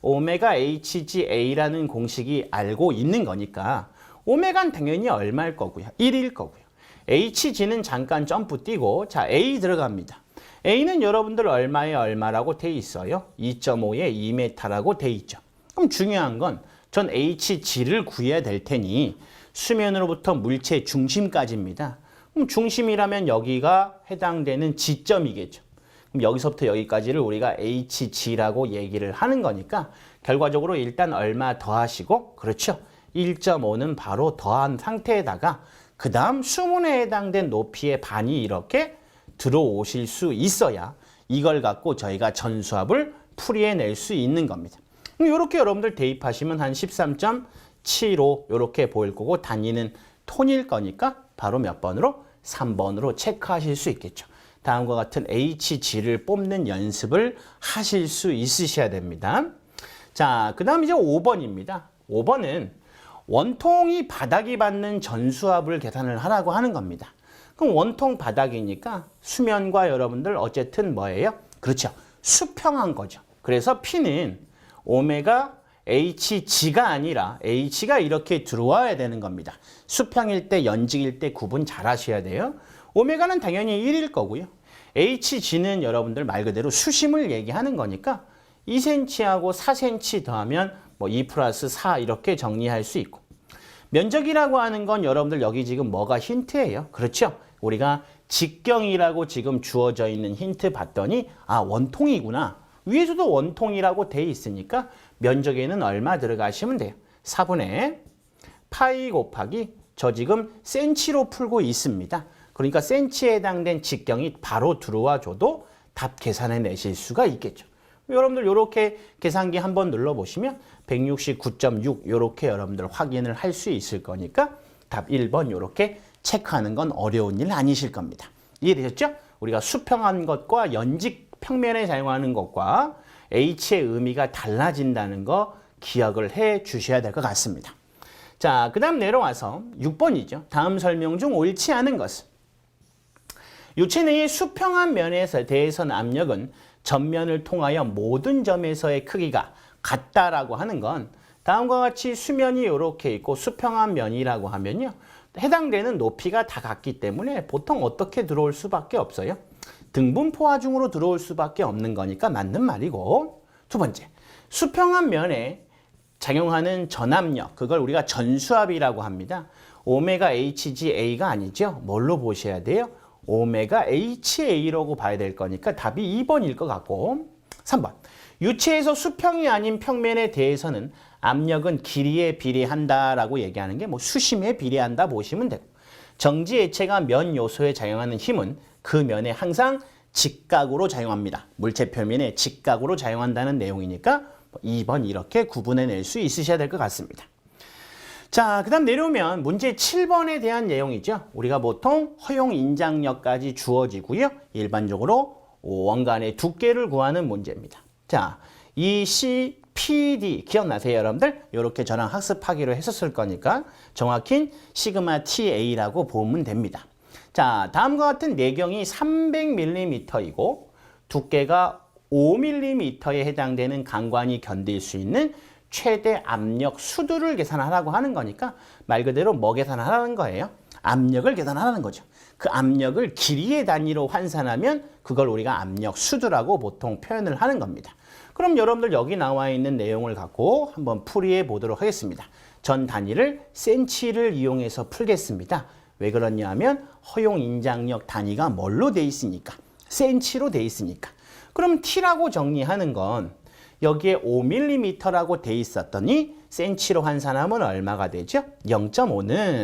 오메가 HGA라는 공식이 알고 있는 거니까 오메가는 당연히 얼마일 거고요. 1일 거고요. HG는 잠깐 점프 뛰고 자 A 들어갑니다. A는 여러분들 얼마에 얼마라고 돼 있어요? 2.5에 2m라고 돼 있죠. 그럼 중요한 건 전 HG를 구해야 될 테니 수면으로부터 물체 중심까지입니다. 그럼 중심이라면 여기가 해당되는 지점이겠죠. 그럼 여기서부터 여기까지를 우리가 HG라고 얘기를 하는 거니까 결과적으로 일단 얼마 더하시고 그렇죠. 1.5는 바로 더한 상태에다가 그 다음 수문에 해당된 높이의 반이 이렇게 들어오실 수 있어야 이걸 갖고 저희가 전수합을 풀이해낼 수 있는 겁니다. 이렇게 여러분들 대입하시면 한 13.75 이렇게 보일 거고 단위는 톤일 거니까 바로 몇 번으로? 3번으로 체크하실 수 있겠죠. 다음과 같은 HG를 뽑는 연습을 하실 수 있으셔야 됩니다. 자, 그 다음 이제 5번입니다. 5번은 원통이 바닥이 받는 전수합을 계산을 하라고 하는 겁니다. 그럼 원통 바닥이니까 수면과 여러분들 어쨌든 뭐예요? 그렇죠. 수평한 거죠. 그래서 P는 오메가 HG가 아니라 H가 이렇게 들어와야 되는 겁니다. 수평일 때, 연직일 때 구분 잘 하셔야 돼요. 오메가는 당연히 1일 거고요. HG는 여러분들 말 그대로 수심을 얘기하는 거니까 2cm하고 4cm 더하면 뭐 2 플러스 4 이렇게 정리할 수 있고 면적이라고 하는 건 여러분들 여기 지금 뭐가 힌트예요? 그렇죠? 우리가 직경이라고 지금 주어져 있는 힌트 봤더니 아 원통이구나. 위에서도 원통이라고 돼 있으니까 면적에는 얼마 들어가시면 돼요. 4분의 파이 곱하기 저 지금 센치로 풀고 있습니다. 그러니까 센치에 해당된 직경이 바로 들어와 줘도 답 계산해 내실 수가 있겠죠. 여러분들 이렇게 계산기 한번 눌러보시면 169.6 이렇게 여러분들 확인을 할 수 있을 거니까 답 1번 이렇게 체크하는 건 어려운 일 아니실 겁니다. 이해되셨죠? 우리가 수평한 것과 연직 평면에 사용하는 것과 H의 의미가 달라진다는 거 기억을 해 주셔야 될 것 같습니다. 자, 그 다음 내려와서 6번이죠. 다음 설명 중 옳지 않은 것은 유체 내의 수평한 면에 대해서는 압력은 전면을 통하여 모든 점에서의 크기가 같다라고 하는 건 다음과 같이 수면이 이렇게 있고 수평한 면이라고 하면요. 해당되는 높이가 다 같기 때문에 보통 어떻게 들어올 수밖에 없어요. 등분 포화 중으로 들어올 수밖에 없는 거니까 맞는 말이고 두 번째, 수평한 면에 작용하는 전압력, 그걸 우리가 전수압이라고 합니다. 오메가 HGA가 아니죠. 뭘로 보셔야 돼요? 오메가 HA라고 봐야 될 거니까 답이 2번일 것 같고 3번 유체에서 수평이 아닌 평면에 대해서는 압력은 길이에 비례한다라고 얘기하는 게 뭐 수심에 비례한다 보시면 되고 정지 액체가 면 요소에 작용하는 힘은 그 면에 항상 직각으로 작용합니다. 물체 표면에 직각으로 작용한다는 내용이니까 2번 이렇게 구분해낼 수 있으셔야 될 것 같습니다. 자, 그 다음 내려오면 문제 7번에 대한 내용이죠. 우리가 보통 허용 인장력까지 주어지고요. 일반적으로 원간의 두께를 구하는 문제입니다. 자, 이 C, PD 기억나세요, 여러분들? 이렇게 저랑 학습하기로 했었을 거니까 정확히 시그마 TA라고 보면 됩니다. 자, 다음과 같은 내경이 300mm이고 두께가 5mm에 해당되는 강관이 견딜 수 있는 최대 압력 수두를 계산하라고 하는 거니까 말 그대로 뭐 계산하라는 거예요? 압력을 계산하라는 거죠. 그 압력을 길이의 단위로 환산하면 그걸 우리가 압력 수두라고 보통 표현을 하는 겁니다. 그럼 여러분들 여기 나와 있는 내용을 갖고 한번 풀이해 보도록 하겠습니다. 전 단위를 센치를 이용해서 풀겠습니다. 왜 그러냐 하면 허용 인장력 단위가 뭘로 돼 있으니까 센치로 돼 있으니까 그럼 T라고 정리하는 건 여기에 5mm라고 돼 있었더니 센치로 환산하면 얼마가 되죠? 0.5는